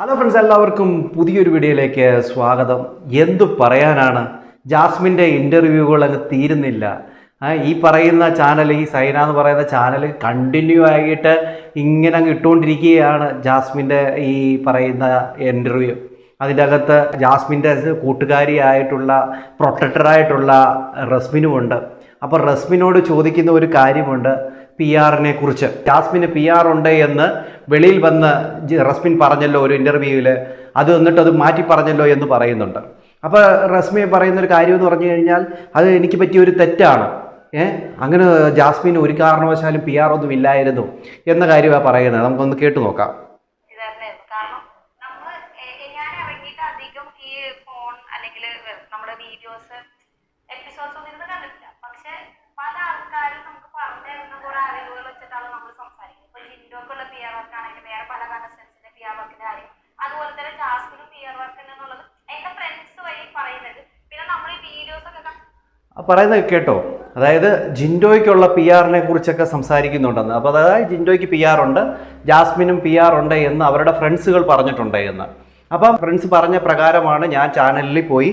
Hello friends എല്ലാവർക്കും പുതിയൊരു വീഡിയോയിലേക്ക് സ്വാഗതം. എന്തു പറയാനാണ്? ജാസ്മിന്റെ ഇന്റർവ്യൂകൾ അങ്ങ് തീരുന്നില്ല. ഈ പറയുന്ന ചാനൽ ഈ സൈന എന്ന് പറയുന്ന ചാനൽ കണ്ടിന്യൂ ആയിട്ട് ഇങ്ങനെ അങ്ങ് ഇട്ടുകൊണ്ടിരിക്കുകയാണ് ജാസ്മിന്റെ ഈ പറയുന്ന ഇന്റർവ്യൂ അതിന്റെ അകത്ത് ജാസ്മിന്റെ കൂട്ടുകാരിയായിട്ടുള്ള പ്രൊട്ടക്ടറായിട്ടുള്ള റസ്മിനുമുണ്ട്. അപ്പോൾ റസ്മിനോട് ചോദിക്കുന്ന ഒരു കാര്യമുണ്ട്. പി ആറിനെ കുറിച്ച്. ജാസ്മിന് പി ആർ ഉണ്ട് എന്ന് വെളിയിൽ വന്ന് റസ്മിൻ പറഞ്ഞല്ലോ ഒരു ഇന്റർവ്യൂവിൽ അത് എന്നിട്ട് അത് മാറ്റി പറഞ്ഞല്ലോ എന്ന് പറയുന്നുണ്ട്. അപ്പോൾ റസ്മി പറയുന്നൊരു കാര്യം എന്ന് പറഞ്ഞു കഴിഞ്ഞാൽ അത് എനിക്ക് പറ്റിയ ഒരു തെറ്റാണ്. ഏ? അങ്ങനെ ജാസ്മിന് ഒരു കാരണവശാലും പി ആർ ഒന്നും ഇല്ലായിരുന്നു എന്ന കാര്യമാണ് പറയുന്നത്. നമുക്കൊന്ന് കേട്ടു നോക്കാം ഇതായിരുന്നു കാരണം നമ്മൾ ഞാൻ ഇറങ്ങിയിട്ട് അധികം ഈ ഫോൺ അല്ലെങ്കിൽ നമ്മുടെ വീഡിയോസ് എപ്പിസോഡ്സ് ഒന്നും ഇരുന്ന് കണ്ടിട്ടില്ല പക്ഷെ പല ആൾക്കാരും നമുക്ക് പറഞ്ഞു തരുന്ന കുറെ അറിവുകൾ വെച്ചിട്ടാണ് നമ്മൾ സംസാരിക്കുന്നത് ഇപ്പൊ ജിൻഡോക്കുള്ള പി ആർ വർക്ക് ആണെങ്കിൽ വേറെ പല കണ്ടസ്റ്റൻസിന്റെ പി ആർ വർക്കിന്റെ കാര്യം അതുപോലെ തന്നെ ജാസ്മിനും പി ആർ വർക്ക് എന്നുള്ളത് എന്റെ ഫ്രണ്ട്സ് വഴി പറയുന്നത് പിന്നെ നമ്മൾ ഈ വീഡിയോസ് ഒക്കെ കണ്ട് ആ പറയുന്നത് കേട്ടോ. അതായത് ജിൻഡോയ്ക്കുള്ള പി ആറിനെ കുറിച്ചൊക്കെ സംസാരിക്കുന്നുണ്ടെന്ന്. അപ്പോൾ അതായത് ജിൻഡോയ്ക്ക് പി ആർ ഉണ്ട് ജാസ്മിനും പി ആർ ഉണ്ട് എന്ന് അവരുടെ ഫ്രണ്ട്സുകൾ പറഞ്ഞിട്ടുണ്ട് എന്ന്. അപ്പം ഫ്രണ്ട്സ് പറഞ്ഞ പ്രകാരമാണ് ഞാൻ ചാനലിൽ പോയി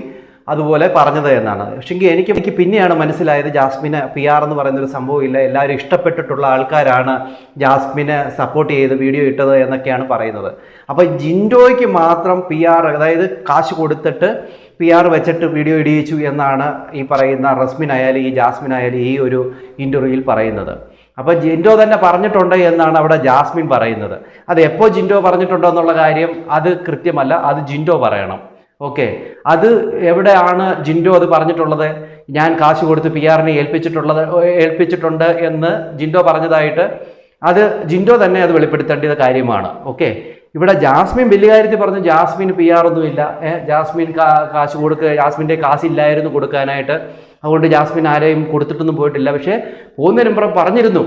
അതുപോലെ പറഞ്ഞത് എന്നാണ്. പക്ഷെങ്കിൽ എനിക്ക് എനിക്ക് പിന്നെയാണ് മനസ്സിലായത് ജാസ്മിന് പി ആർ എന്ന് പറയുന്ന ഒരു സംഭവമില്ല. എല്ലാവരും ഇഷ്ടപ്പെട്ടിട്ടുള്ള ആൾക്കാരാണ് ജാസ്മിനെ സപ്പോർട്ട് ചെയ്ത് വീഡിയോ ഇട്ടത് എന്നൊക്കെയാണ് പറയുന്നത്. അപ്പോൾ ജിൻഡോയ്ക്ക് മാത്രം പി ആർ അതായത് കാശ് കൊടുത്തിട്ട് പി ആർ വെച്ചിട്ട് വീഡിയോ ഇടിയിച്ചു എന്നാണ് ഈ പറയുന്ന റസ്മിൻ ആയാലും ഈ ജാസ്മിൻ ആയാലും ഈ ഒരു ഇന്റർവ്യൂവിൽ പറയുന്നത്. അപ്പോൾ ജിൻഡോ തന്നെ പറഞ്ഞിട്ടുണ്ട് എന്നാണ് അവിടെ ജാസ്മിൻ പറയുന്നത്. അത് എപ്പോൾ ജിൻഡോ പറഞ്ഞിട്ടുണ്ടോ എന്നുള്ള കാര്യം അത് കൃത്യമല്ല. അത് ജിൻഡോ പറയണം. ഓക്കെ. അത് എവിടെയാണ് ജിൻഡോ അത് പറഞ്ഞിട്ടുള്ളത്? ഞാൻ കാശ് കൊടുത്ത് പി ആറിനെ ഏൽപ്പിച്ചിട്ടുള്ളത് ഏൽപ്പിച്ചിട്ടുണ്ട് എന്ന് ജിൻഡോ പറഞ്ഞതായിട്ട് അത് ജിൻഡോ തന്നെ അത് വെളിപ്പെടുത്തേണ്ട കാര്യമാണ്. ഓക്കെ. ഇവിടെ ജാസ്മിൻ വലിയ കാര്യത്തിൽ പറഞ്ഞു ജാസ്മിൻ പി ആർ ഒന്നുമില്ല ഏഹ് ജാസ്മിൻ കാശ് കൊടുക്കുക ജാസ്മിന്റെ കാശില്ലായിരുന്നു കൊടുക്കാനായിട്ട്. അതുകൊണ്ട് ജാസ്മിൻ ആരെയും കൊടുത്തിട്ടൊന്നും പോയിട്ടില്ല. പക്ഷേ പോകുന്നതിന് മുമ്പ് പറഞ്ഞിരുന്നു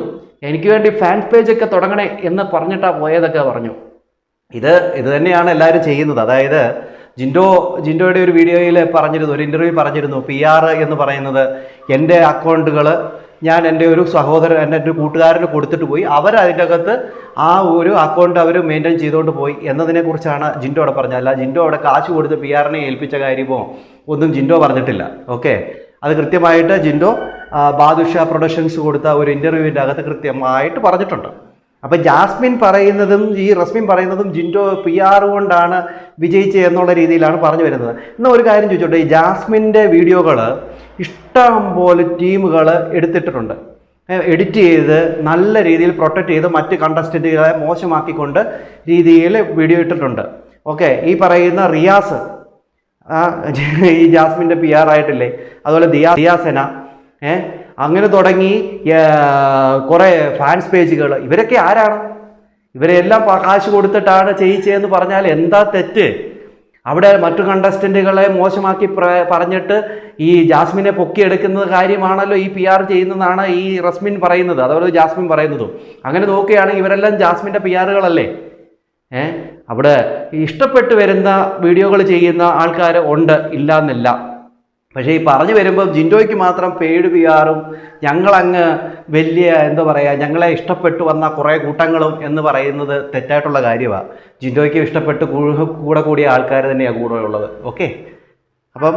എനിക്ക് വേണ്ടി ഫാൻ ഒക്കെ തുടങ്ങണേ എന്ന് പറഞ്ഞിട്ടാ പോയതൊക്കെ പറഞ്ഞു. ഇത് ഇത് തന്നെയാണ് എല്ലാവരും ചെയ്യുന്നത്. അതായത് ജിൻഡോ ജിൻഡോയുടെ ഒരു വീഡിയോയിൽ പറഞ്ഞിരുന്നു ഒരു ഇന്റർവ്യൂ പറഞ്ഞിരുന്നു പി ആർ എന്ന് പറയുന്നത് എന്റെ അക്കൗണ്ടുകൾ ഞാൻ എന്റെ ഒരു സഹോദരൻ എന്റെ ഒരു കൂട്ടുകാരന് കൊടുത്തിട്ട് പോയി അവർ അതിന്റെ അകത്ത് ആ ഒരു അക്കൗണ്ട് അവർ മെയിന്റെയിൻ ചെയ്തുകൊണ്ട് പോയി എന്നതിനെക്കുറിച്ചാണ് ജിൻഡോ അവിടെ പറഞ്ഞത്. അല്ല ജിൻഡോ അവിടെ കാശ് കൊടുത്ത് പി ആറിനെ ഏൽപ്പിച്ച കാര്യമോ ഒന്നും ജിൻഡോ പറഞ്ഞിട്ടില്ല. ഓക്കെ അത് കൃത്യമായിട്ട് ജിൻഡോ ബാദുഷ പ്രൊഡക്ഷൻസ് കൊടുത്ത ഒരു ഇന്റർവ്യൂവിന്റെ അകത്ത് കൃത്യമായിട്ട് പറഞ്ഞിട്ടുണ്ട്. അപ്പം ജാസ്മിൻ പറയുന്നതും ഈ റസ്മിൻ പറയുന്നതും ജിൻഡോ പി ആർ കൊണ്ടാണ് വിജയിച്ചത് എന്നുള്ള രീതിയിലാണ് പറഞ്ഞു വരുന്നത്. എന്നാൽ ഒരു കാര്യം ചോദിച്ചോട്ടെ ഈ ജാസ്മിന്റെ വീഡിയോകൾ ഇഷ്ടം പോലെ ടീമുകൾ എടുത്തിട്ടിട്ടുണ്ട്. എഡിറ്റ് ചെയ്ത് നല്ല രീതിയിൽ പ്രൊട്ടക്റ്റ് ചെയ്ത് മറ്റ് കണ്ടസ്റ്റന്റുകളെ മോശമാക്കിക്കൊണ്ട് രീതിയിൽ വീഡിയോ ഇട്ടിട്ടുണ്ട്. ഓക്കെ ഈ പറയുന്ന റിയാസ് ഈ ജാസ്മിന്റെ പി ആർ ആയിട്ടില്ലേ? അതുപോലെ ദിയാ ദിയാസന ഏഹ് അങ്ങനെ തുടങ്ങി കുറേ ഫാൻസ് പേജുകൾ ഇവരൊക്കെ ആരാണ്? ഇവരെല്ലാം കാശ് കൊടുത്തിട്ടാണ് ചെയ്യിച്ചതെന്ന് പറഞ്ഞാൽ എന്താ തെറ്റ്? അവിടെ മറ്റു കണ്ടസ്റ്റന്റുകളെ മോശമാക്കി പറഞ്ഞിട്ട് ഈ ജാസ്മിനെ പൊക്കിയെടുക്കുന്ന കാര്യമാണല്ലോ ഈ പി ആർ ചെയ്യുന്നതാണ് ഈ റസ്മിൻ പറയുന്നത്. അതുപോലെ ജാസ്മിൻ പറയുന്നതും. അങ്ങനെ നോക്കുകയാണെങ്കിൽ ഇവരെല്ലാം ജാസ്മിന്റെ പി ആറുകളല്ലേ ഏഹ് അവിടെ ഇഷ്ടപ്പെട്ട് വരുന്ന വീഡിയോകൾ ചെയ്യുന്ന ആൾക്കാർ ഉണ്ട് ഇല്ല എന്നല്ല പക്ഷേ ഈ പറഞ്ഞു വരുമ്പോൾ ജിൻഡോയ്ക്ക് മാത്രം പെയ്ഡ് പി ആറും ഞങ്ങളങ്ങ് വലിയ എന്താ പറയുക ഞങ്ങളെ ഇഷ്ടപ്പെട്ടു വന്ന കുറേ കൂട്ടങ്ങളും എന്ന് പറയുന്നത് തെറ്റായിട്ടുള്ള കാര്യമാണ് ജിൻഡോയ്ക്ക് ഇഷ്ടപ്പെട്ട് കൂടെ കൂടിയ ആൾക്കാർ തന്നെയാണ് കൂടെ ഉള്ളത്. ഓക്കെ? അപ്പം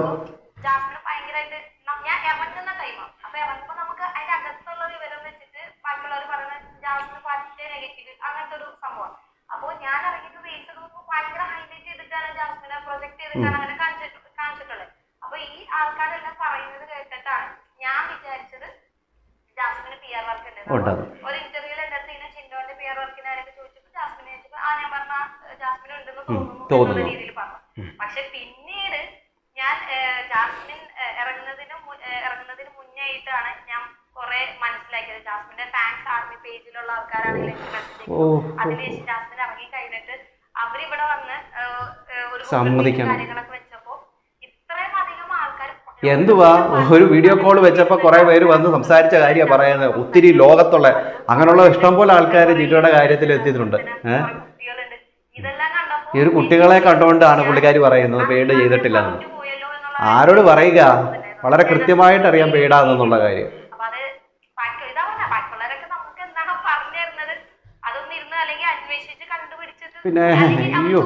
അങ്ങനത്തെ ഒരു സംഭവം. അപ്പോൾ ഞാൻ ഇറങ്ങിയിട്ട് റീൽസ് ഭയങ്കര ഹൈലൈറ്റ് ചെയ്തിട്ടാണ് ജാസ്മിനെ പ്രൊജക്ട് ചെയ്തിട്ടാണ് അങ്ങനെ കാണിച്ചിട്ട് കാണിച്ചിട്ടുള്ളത് അപ്പൊ ഈ ആൾക്കാരെല്ലാം പറയുന്നത് കേട്ടിട്ടാണ് ഞാൻ വിചാരിച്ചത് ജാസ്മിന് പി ആർ വർക്ക് ഉണ്ട് ഉണ്ടെന്ന്. ഒരു ഇന്റർവ്യൂവിൽ എന്റെ അടുത്ത് ഇങ്ങനെ ചിൻഡോന്റെ പി ആർ വർക്കിനെ ആരൊക്കെ ചോദിച്ചപ്പോൾ ജാസ്മിനെ ചോദിച്ചപ്പോൾ ആ ഞാൻ പറഞ്ഞ ജാസ്മിൻ ഉണ്ടെന്ന് തോന്നുന്നു തോന്നുന്നു. എന്നുള്ള രീതിയിൽ പറഞ്ഞു. പക്ഷെ പിന്നീട് ഞാൻ ജാസ്മിൻ ഇറങ്ങുന്നതിന് ഇറങ്ങുന്നതിന് മുന്നേയിട്ടാണ് ഞാൻ കുറെ മനസ്സിലാക്കിയത്. ജാസ്മിന്റെ ഫാൻസ് ആർമി പേജിലുള്ള ആൾക്കാരാണെങ്കിൽ എനിക്ക് മെസ്സേജ്. അതിനുശേഷം ജാസ്മിൻ ഇറങ്ങി കഴിഞ്ഞിട്ട് അവരിവിടെ വന്ന് ഒരു. കാര്യങ്ങളൊക്കെ വെച്ചപ്പോ ഇത്രയും അധികം ആൾക്കാർ എന്തുവാ? ഒരു വീഡിയോ കോൾ വെച്ചപ്പോൾ കുറേ പേര് വന്ന് സംസാരിച്ച കാര്യമാണ് പറയുന്നത്. ഒത്തിരി ലോകത്തുള്ള അങ്ങനെയുള്ള ഇഷ്ടംപോലെ ആൾക്കാർ ജിൻഡോയുടെ കാര്യത്തിൽ എത്തിയിട്ടുണ്ട് ഏഹ് ഇതെല്ലാം ഈ ഒരു കുട്ടികളെ കണ്ടുകൊണ്ടാണ് പുള്ളിക്കാരി പറയുന്നത് പെയ്ഡ് ചെയ്തിട്ടില്ല എന്ന്. ആരോട് പറയുക? വളരെ കൃത്യമായിട്ട് അറിയാൻ പെയ്ഡാന്നുള്ള കാര്യം. പിന്നെ, അയ്യോ.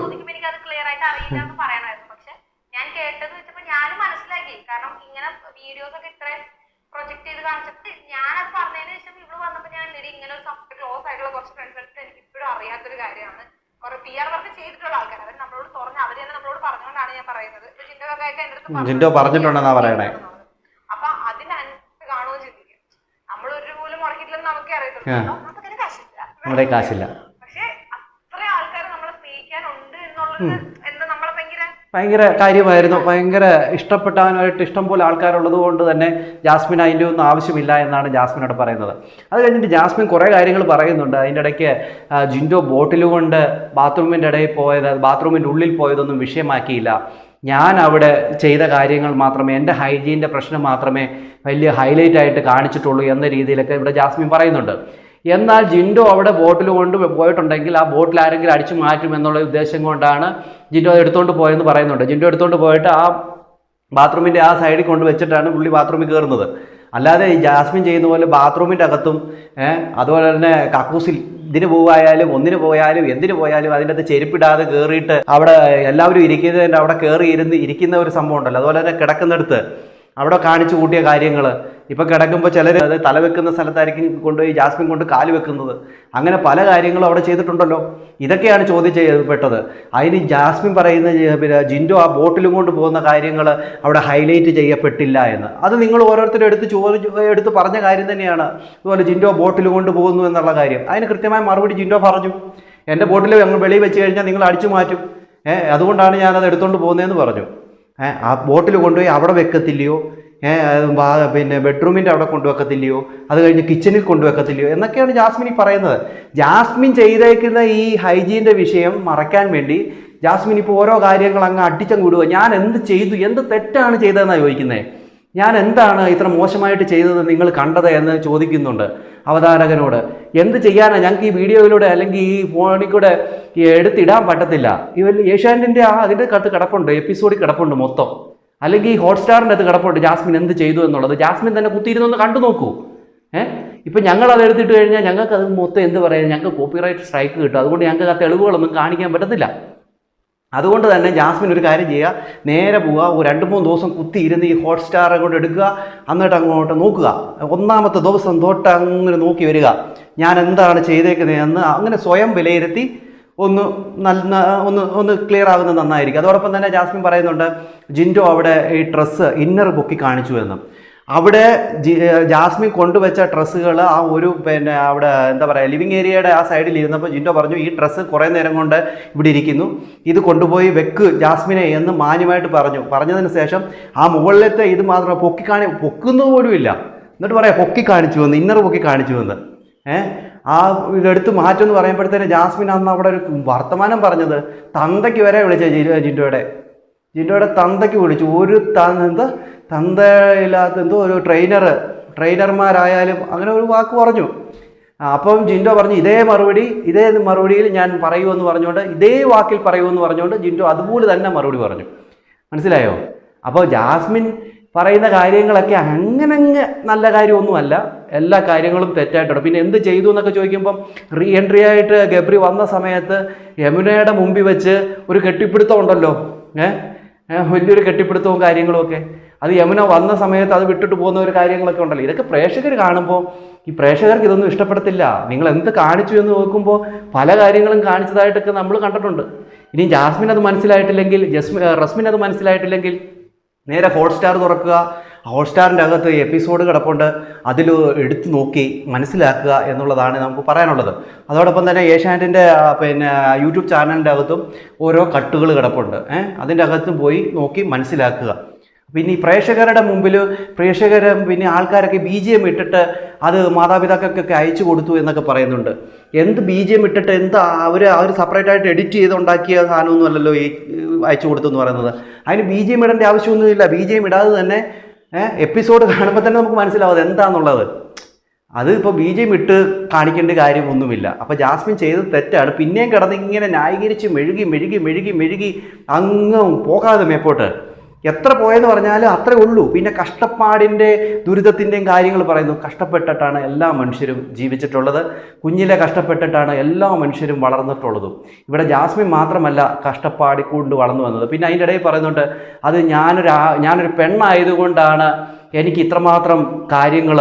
ഞാൻ കേട്ടത് വെച്ചപ്പോ ഞാനും മനസ്സിലാക്കി. കാരണം ഇങ്ങനെ വീഡിയോസ് ഒക്കെ ഇത്രയും പ്രൊജക്ട് ചെയ്ത് കാണിച്ചിട്ട് ഞാനത് പറഞ്ഞതിന് ശേഷം ഇവിടെ വന്നപ്പോ ഞാൻ ഇങ്ങനെ ഒരു ക്ലോസ് ആയിട്ടുള്ള കുറച്ച് ഫ്രണ്ട്സ് എടുത്ത് എനിക്ക് ഇപ്പോഴും അറിയാത്തൊരു കാര്യമാണ്. കുറെ പി ആർ വർക്ക് ചെയ്തിട്ടുള്ള ആൾക്കാർ അവർ നമ്മളോട് തുറന്ന് അവർ തന്നെ നമ്മളോട് പറഞ്ഞുകൊണ്ടാണ് ഞാൻ പറയുന്നത്. ജിൻഡോ പറഞ്ഞിട്ടുണ്ടെന്നാ പറയണേ. അപ്പൊ അതിനനുസരിച്ച് കാണുകയും ചിന്തിക്കും. നമ്മൾ ഒരു പോലും മുടക്കിയിട്ടില്ലെന്ന് നമുക്കേ അറിയത്തുള്ളൂ. നമുക്കതിന് കാശില്ല. നമ്മുടെ കാശില്ല. പക്ഷെ അത്ര ആൾക്കാർ നമ്മളെ സ്നേഹിക്കാനുണ്ട് എന്നുള്ളത് ഭയങ്കര കാര്യമായിരുന്നു. ഭയങ്കര ഇഷ്ടപ്പെട്ടവനായിട്ട് ഇഷ്ടം പോലെ ആൾക്കാരുള്ളത് കൊണ്ട് തന്നെ ജാസ്മിൻ അതിന്റെ ഒന്നും ആവശ്യമില്ല എന്നാണ് ജാസ്മിനോട് പറയുന്നത്. അത് കഴിഞ്ഞിട്ട് ജാസ്മിൻ കുറേ കാര്യങ്ങൾ പറയുന്നുണ്ട്. അതിന്റെ ഇടയ്ക്ക് ജിൻഡോ ബോട്ടിൽ കൊണ്ട് ബാത്റൂമിന്റെ ഇടയിൽ പോയത് ബാത്റൂമിന്റെ ഉള്ളിൽ പോയതൊന്നും വിഷയമാക്കിയില്ല. ഞാൻ അവിടെ ചെയ്ത കാര്യങ്ങൾ മാത്രമേ എന്റെ ഹൈജീന്റെ പ്രശ്നം മാത്രമേ വലിയ ഹൈലൈറ്റ് ആയിട്ട് കാണിച്ചിട്ടുള്ളൂ എന്ന രീതിയിലൊക്കെ ഇവിടെ ജാസ്മിൻ പറയുന്നുണ്ട്. എന്നാൽ ജിൻഡോ അവിടെ ബോട്ടിൽ കൊണ്ട് പോയിട്ടുണ്ടെങ്കിൽ ആ ബോട്ടിൽ ആരെങ്കിലും അടിച്ചു മാറ്റും എന്നുള്ള ഉദ്ദേശം കൊണ്ടാണ് ജിൻഡോ എടുത്തുകൊണ്ട് പോയെന്ന് പറയുന്നുണ്ട്. ജിൻഡോ എടുത്തുകൊണ്ട് പോയിട്ട് ആ ബാത്റൂമിന്റെ ആ സൈഡിൽ കൊണ്ട് വെച്ചിട്ടാണ് പുള്ളി ബാത്റൂമിൽ കയറുന്നത് അല്ലാതെ ഈ ജാസ്മിൻ ചെയ്യുന്ന പോലെ ബാത്റൂമിന്റെ അകത്തും അതുപോലെ തന്നെ കക്കൂസിൽ ഇതിന് പോയാലും ഒന്നിന് പോയാലും എന്തിനു പോയാലും അതിന്റെ അകത്ത് ചെരുപ്പിടാതെ കയറിയിട്ട് അവിടെ എല്ലാവരും ഇരിക്കുന്നതിന്റെ അവിടെ കയറി ഇരുന്ന് ഇരിക്കുന്ന ഒരു സംഭവം ഉണ്ടല്ലോ. അതുപോലെ തന്നെ കിടക്കുന്നിടത്ത് അവിടെ കാണിച്ചു കൂട്ടിയ കാര്യങ്ങൾ ഇപ്പം കിടക്കുമ്പോൾ ചിലർ അത് തല വെക്കുന്ന സ്ഥലത്തായിരിക്കും കൊണ്ടുപോയി ജാസ്മിൻ കൊണ്ട് കാൽ വെക്കുന്നത്. അങ്ങനെ പല കാര്യങ്ങളും അവിടെ ചെയ്തിട്ടുണ്ടല്ലോ. ഇതൊക്കെയാണ് ചോദ്യം ചെയ്യപ്പെട്ടത് അതിന് ജാസ്മിൻ പറയുന്ന പിന്നെ ജിൻഡോ ആ ബോട്ടിലും കൊണ്ട് പോകുന്ന കാര്യങ്ങൾ അവിടെ ഹൈലൈറ്റ് ചെയ്യപ്പെട്ടില്ല എന്ന്. അത് നിങ്ങൾ ഓരോരുത്തരും എടുത്ത് ചോദിച്ചു എടുത്ത് പറഞ്ഞ കാര്യം തന്നെയാണ്. അതുപോലെ ജിൻഡോ ബോട്ടിൽ കൊണ്ട് പോകുന്നു എന്നുള്ള കാര്യം. അതിന് കൃത്യമായ മറുപടി ജിൻഡോ പറഞ്ഞു. എന്റെ ബോട്ടിൽ വെളിയിൽ വെച്ച് കഴിഞ്ഞാൽ നിങ്ങൾ അടിച്ചു മാറ്റും. അതുകൊണ്ടാണ് ഞാനത് എടുത്തുകൊണ്ട് പോകുന്നതെന്ന് പറഞ്ഞു. ആ ബോട്ടിൽ കൊണ്ടുപോയി അവിടെ വെക്കത്തില്ലയോ? പിന്നെ ബെഡ്റൂമിന്റെ അവിടെ കൊണ്ടുവെക്കത്തില്ലയോ? അത് കഴിഞ്ഞ് കിച്ചണിൽ കൊണ്ടുവെക്കത്തില്ലയോ? എന്നൊക്കെയാണ് ജാസ്മിൻ ഈ പറയുന്നത്. ജാസ്മിൻ ചെയ്തേക്കുന്ന ഈ ഹൈജീന്റെ വിഷയം മറയ്ക്കാൻ വേണ്ടി ജാസ്മിൻ ഇപ്പോൾ ഓരോ കാര്യങ്ങൾ അങ്ങ് അടിച്ചങ്ങ് വിടുക ഞാൻ എന്ത് ചെയ്തു? എന്ത് തെറ്റാണ് ചെയ്തതെന്നാണ് ചോദിക്കുന്നത് ഞാൻ എന്താണ് ഇത്ര മോശമായിട്ട് ചെയ്തത് നിങ്ങൾ കണ്ടത് എന്ന് ചോദിക്കുന്നുണ്ട് അവതാരകനോട്. എന്ത് ചെയ്യാനാണ് ഞങ്ങൾക്ക് ഈ വീഡിയോയിലൂടെ അല്ലെങ്കിൽ ഈ ഫോണിൽ കൂടെ എടുത്തിടാൻ പറ്റത്തില്ല. വലിയ ഏഷ്യാനെറ്റിന്റെ ആ അതിന്റെ കത്ത് കിടപ്പുണ്ട് എപ്പിസോഡിൽ കിടപ്പുണ്ട് മൊത്തം. അല്ലെങ്കിൽ ഹോട്ട്സ്റ്റാറിന്റെ അത് കിടപ്പുണ്ട് ജാസ്മിൻ എന്ത് ചെയ്തു എന്നുള്ളത്. ജാസ്മിൻ തന്നെ കുത്തിയിരുന്നൊന്ന് കണ്ടു നോക്കൂ. ഏഹ് ഇപ്പം ഞങ്ങൾ അത് എടുത്തിട്ട് കഴിഞ്ഞാൽ ഞങ്ങൾക്ക് അത് മൊത്തം എന്ത് പറയാം ഞങ്ങൾക്ക് കോപ്പിറൈറ്റ് സ്ട്രൈക്ക് കിട്ടും. അതുകൊണ്ട് ഞങ്ങൾക്ക് ആ തെളിവുകളൊന്നും കാണിക്കാൻ പറ്റത്തില്ല. അതുകൊണ്ട് തന്നെ ജാസ്മിൻ ഒരു കാര്യം ചെയ്യുക നേരെ പോവുക ഒരു രണ്ട് മൂന്ന് ദിവസം കുത്തി ഇരുന്ന് ഈ ഹോട്ട്സ്റ്റാർ അങ്ങോട്ട് എടുക്കുക എന്നിട്ട് അങ്ങോട്ട് നോക്കുക. ഒന്നാമത്തെ ദിവസം തൊട്ട് അങ്ങനെ നോക്കി വരിക. ഞാൻ എന്താണ് ചെയ്തേക്കുന്നത് എന്ന് അങ്ങനെ സ്വയം വിലയിരുത്തി ഒന്ന് നല്ല ഒന്ന് ഒന്ന് ക്ലിയർ ആകുന്നത് നന്നായിരിക്കും. അതോടൊപ്പം തന്നെ ജാസ്മിൻ പറയുന്നുണ്ട് ജിൻഡോ അവിടെ ഈ ഡ്രസ്സ് ഇന്നർ പൊക്കി കാണിച്ചു എന്ന്. അവിടെ ജാസ്മിൻ കൊണ്ടുവച്ച ഡ്രസ്സുകൾ ആ ഒരു പിന്നെ അവിടെ എന്താ പറയുക ലിവിങ് ഏരിയയുടെ ആ സൈഡിൽ ഇരുന്നപ്പോൾ ജിൻഡോ പറഞ്ഞു ഈ ഡ്രസ്സ് കുറേ നേരം കൊണ്ട് ഇവിടെ ഇരിക്കുന്നു. ഇത് കൊണ്ടുപോയി വെക്ക് ജാസ്മിനെ എന്ന് മാന്യമായിട്ട് പറഞ്ഞു. പറഞ്ഞതിന് ശേഷം ആ മുകളിലത്തെ ഇത് മാത്രം പൊക്കി കാണി പൊക്കുന്നത് പോലുമില്ല എന്നിട്ട് പറയാം പൊക്കി കാണിച്ചു വന്ന് ഇന്നർ പൊക്കി കാണിച്ചു വന്ന് ഏഹ് ആ ഇതെടുത്ത് മാറ്റുമെന്ന് പറയുമ്പോഴത്തേന് ജാസ്മിൻ അന്ന് അവിടെ ഒരു വർത്തമാനം പറഞ്ഞത്. തന്തയ്ക്ക് വരെ വിളിച്ച ജിൻഡോയുടെ. ജിൻഡോയുടെ തന്തയ്ക്ക് വിളിച്ചു. ഒരു എന്താ തന്തയില്ലാത്ത എന്തോ ഒരു ട്രെയിനർ ട്രെയിനർമാരായാലും അങ്ങനെ ഒരു വാക്ക് പറഞ്ഞു. അപ്പം ജിൻഡോ പറഞ്ഞു ഇതേ മറുപടി ഇതേ മറുപടിയിൽ ഞാൻ പറയുമെന്ന് പറഞ്ഞുകൊണ്ട് ഇതേ വാക്കിൽ പറയുമെന്ന് പറഞ്ഞുകൊണ്ട് ജിൻഡോ അതുപോലെ തന്നെ മറുപടി പറഞ്ഞു. മനസ്സിലായോ? അപ്പോൾ ജാസ്മിൻ പറയുന്ന കാര്യങ്ങളൊക്കെ അങ്ങനെ അങ്ങ് നല്ല കാര്യമൊന്നുമല്ല. എല്ലാ കാര്യങ്ങളും തെറ്റായിട്ടുണ്ട്. പിന്നെ എന്ത് ചെയ്തു എന്നൊക്കെ ചോദിക്കുമ്പം റീ എൻട്രി ആയിട്ട് ഗബ്രി വന്ന സമയത്ത് യമുനയുടെ മുമ്പിൽ വെച്ച് ഒരു കെട്ടിപ്പിടുത്തം ഉണ്ടല്ലോ ഏഹ് വലിയൊരു കെട്ടിപ്പിടുത്തവും കാര്യങ്ങളും ഒക്കെ. അത് യമുന വന്ന സമയത്ത് അത് വിട്ടിട്ട് പോകുന്ന ഒരു കാര്യങ്ങളൊക്കെ ഉണ്ടല്ലോ. ഇതൊക്കെ പ്രേക്ഷകർ കാണുമ്പോൾ ഈ പ്രേക്ഷകർക്ക് ഇതൊന്നും ഇഷ്ടപ്പെടത്തില്ല. നിങ്ങൾ എന്ത് കാണിച്ചു എന്ന് നോക്കുമ്പോൾ പല കാര്യങ്ങളും കാണിച്ചതായിട്ടൊക്കെ നമ്മൾ കണ്ടിട്ടുണ്ട്. ഇനി ജാസ്മിൻ അത് മനസ്സിലായിട്ടില്ലെങ്കിൽ ജസ്മിൻ റസ്മിൻ അത് മനസ്സിലായിട്ടില്ലെങ്കിൽ നേരെ ഹോട്ട്സ്റ്റാർ തുറക്കുക. ഹോട്ട്സ്റ്റാറിന്റെ അകത്ത് എപ്പിസോഡ് കിടപ്പുണ്ട്. അതിൽ എടുത്തു നോക്കി മനസ്സിലാക്കുക എന്നുള്ളതാണ് നമുക്ക് പറയാനുള്ളത്. അതോടൊപ്പം തന്നെ ഏഷ്യാനെറ്റിന്റെ പിന്നെ യൂട്യൂബ് ചാനലിന്റെ അകത്തും ഓരോ കട്ടുകൾ കിടപ്പുണ്ട്. ഏഹ് അതിന്റെ അകത്തും പോയി നോക്കി മനസ്സിലാക്കുക. പിന്നെ ഈ പ്രേക്ഷകരുടെ മുമ്പിൽ പ്രേക്ഷകർ പിന്നെ ആൾക്കാരൊക്കെ ബി ജി എം ഇട്ടിട്ട് അത് മാതാപിതാക്കൾക്കൊക്കെ അയച്ചു കൊടുത്തു എന്നൊക്കെ പറയുന്നുണ്ട്. എന്ത് ബി ജി എം ഇട്ടിട്ട് എന്താ അവർ അവർ സെപ്പറേറ്റ് ആയിട്ട് എഡിറ്റ് ചെയ്ത് ഉണ്ടാക്കിയ സാധനമൊന്നും ഈ അയച്ചു കൊടുത്തു എന്ന് പറയുന്നത്. അതിന് ബി ജി എം ഇടേണ്ട ആവശ്യമൊന്നുമില്ല ബി ജി എം ഇടാതെ തന്നെ എപ്പിസോഡ് കാണുമ്പോൾ തന്നെ നമുക്ക് മനസ്സിലാവും എന്താണെന്നുള്ളത് അത് ഇപ്പോൾ ബി ജെ ഇട്ട് കാണിക്കേണ്ട കാര്യമൊന്നുമില്ല. അപ്പോൾ ജാസ്മിൻ ചെയ്തത് തെറ്റാണ്. പിന്നെയും കിടന്ന് ഇങ്ങനെ ന്യായീകരിച്ച് മെഴുകി മെഴുകി മെഴുകി മെഴുകി അങ്ങ് പോകാതെ മേപ്പോട്ട്. എത്ര പോയെന്ന് പറഞ്ഞാലും അത്രേ ഉള്ളൂ. പിന്നെ കഷ്ടപ്പാടിന്റെ ദുരിതത്തിന്റെയും കാര്യങ്ങൾ പറയുന്നു. കഷ്ടപ്പെട്ടിട്ടാണ് എല്ലാ മനുഷ്യരും ജീവിച്ചിട്ടുള്ളത്. കുഞ്ഞിലെ കഷ്ടപ്പെട്ടിട്ടാണ് എല്ലാ മനുഷ്യരും വളർന്നിട്ടുള്ളതും. ഇവിടെ ജാസ്മിൻ മാത്രമല്ല കഷ്ടപ്പാടി കൊണ്ട് വളർന്നു വന്നത്. പിന്നെ അതിന്റെ ഇടയിൽ പറയുന്നുണ്ട് അത് ഞാനൊരു ഞാനൊരു പെണ്ണായതുകൊണ്ടാണ് എനിക്ക് ഇത്രമാത്രം കാര്യങ്ങൾ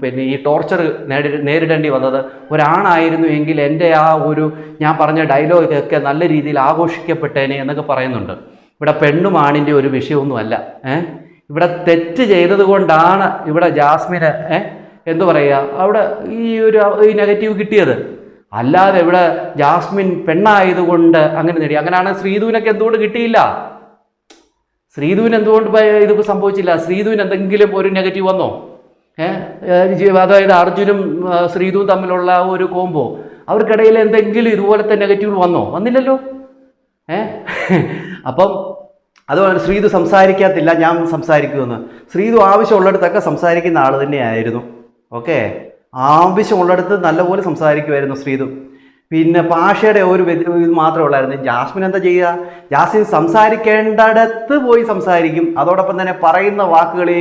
പിന്നെ ഈ ടോർച്ചർ നേടി നേരിടേണ്ടി വന്നത്. ഒരാണായിരുന്നു എങ്കിൽ എന്റെ ആ ഒരു ഞാൻ പറഞ്ഞ ഡയലോഗൊക്കെ നല്ല രീതിയിൽ ആഘോഷിക്കപ്പെട്ടേനെ എന്നൊക്കെ പറയുന്നുണ്ട്. ഇവിടെ പെണ്ണും ആണിന്റെ ഒരു വിഷയമൊന്നുമല്ല ഏ? ഇവിടെ തെറ്റ് ചെയ്തത് കൊണ്ടാണ് ഇവിടെ ജാസ്മിന് ഏ? എന്തു പറയുക അവിടെ ഈ ഒരു ഈ നെഗറ്റീവ് കിട്ടിയത്. അല്ലാതെ ഇവിടെ ജാസ്മിൻ പെണ്ണായതുകൊണ്ട് അങ്ങനെ നേടി. അങ്ങനെയാണ് ശ്രീധുവിനൊക്കെ എന്തുകൊണ്ട് കിട്ടിയില്ല? ശ്രീധുവിന് എന്തുകൊണ്ട് ഇത് സംഭവിച്ചില്ല? ശ്രീധുവിന് എന്തെങ്കിലും ഒരു നെഗറ്റീവ് വന്നോ? ഏഹ് അതായത് അർജുനും ശ്രീധുവും തമ്മിലുള്ള ഒരു കോമ്പോ അവർക്കിടയിൽ എന്തെങ്കിലും ഇതുപോലത്തെ നെഗറ്റീവ് വന്നോ? വന്നില്ലല്ലോ. ഏഹ് അപ്പം അതുകൊണ്ട് ശ്രീധു സംസാരിക്കാത്തില്ല ഞാൻ സംസാരിക്കുമെന്ന്. ശ്രീധു ആവശ്യമുള്ളിടത്തൊക്കെ സംസാരിക്കുന്ന ആൾ തന്നെയായിരുന്നു. ഓക്കെ? ആവശ്യമുള്ളിടത്ത് നല്ലപോലെ സംസാരിക്കുമായിരുന്നു ശ്രീധു പിന്നെ പാഷയുടെ ഒരു ഇത് മാത്രമേ ഉള്ളായിരുന്നു. ജാസ്മിൻ എന്താ ചെയ്യുക? ജാസ്മിൻ സംസാരിക്കേണ്ടടത്ത് പോയി സംസാരിക്കും. അതോടൊപ്പം തന്നെ പറയുന്ന വാക്കുകളെ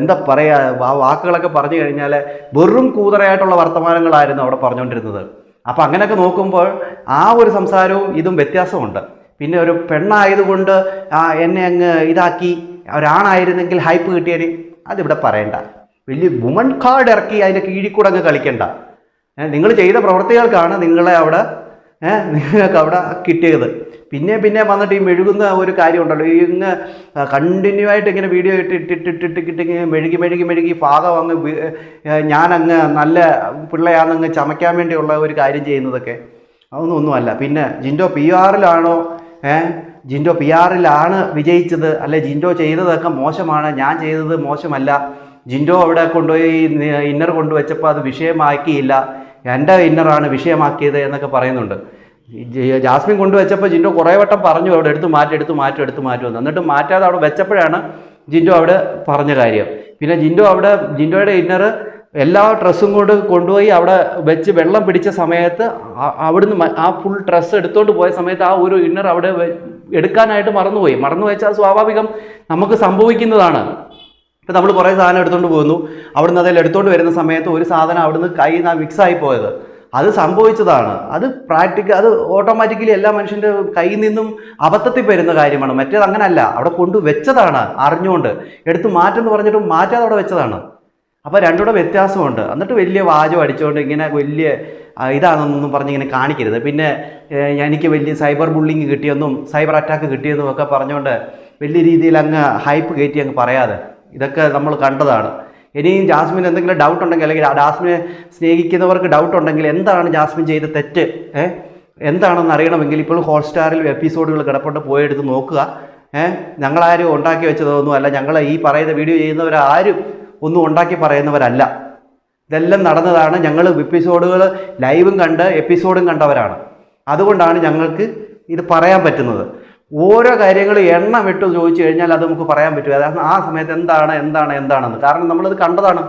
എന്താ പറയുക ആ വാക്കുകളൊക്കെ പറഞ്ഞു കഴിഞ്ഞാൽ വെറും കൂതറയായിട്ടുള്ള വർത്തമാനങ്ങളായിരുന്നു അവിടെ പറഞ്ഞുകൊണ്ടിരുന്നത്. അപ്പം അങ്ങനെയൊക്കെ നോക്കുമ്പോൾ ആ ഒരു സംസാരവും ഇതും വ്യത്യാസമുണ്ട്. പിന്നെ ഒരു പെണ്ണായതുകൊണ്ട് എന്നെ അങ്ങ് ഇതാക്കി. ഒരാണായിരുന്നെങ്കിൽ ഹൈപ്പ് കിട്ടിയതിന് അതിവിടെ പറയണ്ട. വലിയ വുമൺ കാർഡ് ഇറക്കി അതിന്റെ കീഴിൽ കൂടെ അങ്ങ് കളിക്കണ്ട. നിങ്ങൾ ചെയ്ത പ്രവർത്തികൾക്കാണ് നിങ്ങളെ അവിടെ നിങ്ങൾക്ക് അവിടെ കിട്ടിയത്. പിന്നെ പിന്നെ വന്നിട്ട് ഈ മെഴുകുന്ന ഒരു കാര്യം ഉണ്ടല്ലോ. ഈ ഇങ്ങ് കണ്ടിന്യൂ ആയിട്ട് ഇങ്ങനെ വീഡിയോ ഇട്ട് ഇട്ടിട്ട് ഇങ്ങനെ മെഴുകി മെഴുകി മെഴുകി പാകം അങ്ങ് ഞാനങ്ങ് നല്ല പിള്ളയാണെന്ന് ചമയ്ക്കാൻ വേണ്ടിയുള്ള ഒരു കാര്യം ചെയ്യുന്നതൊക്കെ. അതൊന്നും ഒന്നുമല്ല. പിന്നെ ജിൻഡോ പി ആറിലാണോ ജിൻഡോ പി ആറിലാണ് വിജയിച്ചത്. അല്ലെ ജിൻഡോ ചെയ്തതൊക്കെ മോശമാണ്. ഞാൻ ചെയ്തത് മോശമല്ല. ജിൻഡോ അവിടെ കൊണ്ടുപോയി ഇന്നർ കൊണ്ടുവച്ചപ്പോൾ അത് വിഷയമാക്കിയില്ല. എന്റെ ഇന്നറാണ് വിഷയമാക്കിയത് എന്നൊക്കെ പറയുന്നുണ്ട്. ജാസ്മിൻ കൊണ്ടുവച്ചപ്പോൾ ജിൻഡോ കുറേ വട്ടം പറഞ്ഞു അവിടെ എടുത്ത് മാറ്റി എടുത്ത് മാറ്റി എടുത്ത് മാറ്റുമെന്ന് എന്നിട്ട് മാറ്റാതെ അവിടെ വെച്ചപ്പോഴാണ് ജിൻഡോ അവിടെ പറഞ്ഞ കാര്യം. പിന്നെ ജിൻഡോ അവിടെ ജിൻഡോയുടെ ഇന്നർ എല്ലാ ഡ്രസ്സും കൊണ്ട് കൊണ്ടുപോയി അവിടെ വെച്ച് വെള്ളം പിടിച്ച സമയത്ത് അവിടുന്ന് ആ ഫുൾ ഡ്രസ്സ് എടുത്തോണ്ട് പോയ സമയത്ത് ആ ഒരു ഇന്നർ അവിടെ എടുക്കാനായിട്ട് മറന്നുപോയി. മറന്നു വെച്ചാൽ സ്വാഭാവികം നമുക്ക് സംഭവിക്കുന്നതാണ്. ഇപ്പം നമ്മൾ കുറേ സാധനം എടുത്തുകൊണ്ട് പോകുന്നു. അവിടുന്ന് അതിൽ എടുത്തുകൊണ്ട് വരുന്ന സമയത്ത് ഒരു സാധനം അവിടുന്ന് കൈ മിക്സ് ആയി പോയത്. അത് സംഭവിച്ചതാണ്. അത് പ്രാക്ടിക്കൽ അത് ഓട്ടോമാറ്റിക്കലി എല്ലാ മനുഷ്യന്റെ കയ്യിൽ നിന്നും അബദ്ധത്തിൽ വരുന്ന കാര്യമാണ്. മറ്റേത് അങ്ങനല്ല. അവിടെ കൊണ്ടു വെച്ചതാണ് അറിഞ്ഞുകൊണ്ട് എടുത്ത് മാറ്റം എന്ന് പറഞ്ഞിട്ട് മാറ്റാതെ അവിടെ വെച്ചതാണ്. അപ്പോൾ രണ്ടുകൂടെ വ്യത്യാസമുണ്ട്. എന്നിട്ട് വലിയ വാചം അടിച്ചുകൊണ്ട് ഇങ്ങനെ വലിയ ഇതാണെന്നൊന്നും പറഞ്ഞ് ഇങ്ങനെ കാണിക്കരുത്. പിന്നെ എനിക്ക് വലിയ സൈബർ ബുള്ളിങ് കിട്ടിയെന്നും സൈബർ അറ്റാക്ക് കിട്ടിയെന്നും ഒക്കെ പറഞ്ഞുകൊണ്ട് വലിയ രീതിയിൽ അങ്ങ് ഹൈപ്പ് കയറ്റി അങ്ങ് പറയാതെ. ഇതൊക്കെ നമ്മൾ കണ്ടതാണ്. ഇനിയും ജാസ്മിൻ എന്തെങ്കിലും ഡൗട്ട് ഉണ്ടെങ്കിൽ അല്ലെങ്കിൽ ആ ജാസ്മിനെ സ്നേഹിക്കുന്നവർക്ക് ഡൗട്ട് ഉണ്ടെങ്കിൽ എന്താണ് ജാസ്മിൻ ചെയ്ത തെറ്റ്? ഏഹ് എന്താണെന്ന് അറിയണമെങ്കിൽ ഇപ്പോൾ ഹോട്ട്സ്റ്റാറിൽ എപ്പിസോഡുകൾ കിടപ്പുണ്ട്. പോയെടുത്ത് നോക്കുക. ഏഹ് ഞങ്ങളാരും ഉണ്ടാക്കി വെച്ചതൊന്നും അല്ല ഞങ്ങൾ ഈ പറയുന്ന വീഡിയോ ചെയ്യുന്നവരാരും ഒന്നും ഉണ്ടാക്കി പറയുന്നവരല്ല. ഇതെല്ലാം നടന്നതാണ് ഞങ്ങൾ എപ്പിസോഡുകൾ ലൈവും കണ്ട് എപ്പിസോഡും കണ്ടവരാണ്. അതുകൊണ്ടാണ് ഞങ്ങൾക്ക് ഇത് പറയാൻ പറ്റുന്നത്. ഓരോ കാര്യങ്ങൾ എണ്ണം ഇട്ട് ചോദിച്ചു കഴിഞ്ഞാൽ അത് നമുക്ക് പറയാൻ പറ്റും. അതായത് ആ സമയത്ത് എന്താണ് എന്താണ് എന്താണെന്ന്. കാരണം നമ്മളത് കണ്ടതാണ്.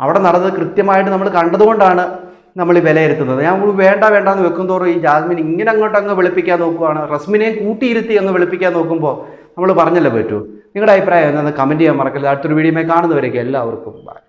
അവിടെ നടന്നത് കൃത്യമായിട്ട് നമ്മൾ കണ്ടതുകൊണ്ടാണ് നമ്മൾ ഈ വിലയിരുത്തുന്നത്. ഞാൻ വേണ്ട വേണ്ട എന്ന് വെക്കും തോറും ഈ ജാസ്മിൻ ഇങ്ങനെ അങ്ങോട്ട് അങ്ങ് വെളുപ്പിക്കാൻ നോക്കുവാണ്. റസ്മിനെയും കൂട്ടിയിരുത്തി അങ്ങ് വെളുപ്പിക്കാൻ നോക്കുമ്പോൾ നമ്മൾ പറഞ്ഞല്ലേ പറ്റൂ? നിങ്ങളുടെ അഭിപ്രായം എന്താണെന്ന് കമന്റ് ചെയ്യാൻ മറക്കരുത്. അടുത്തൊരു വീഡിയോ കാണുന്നവരേക്ക് എല്ലാവർക്കും ബൈ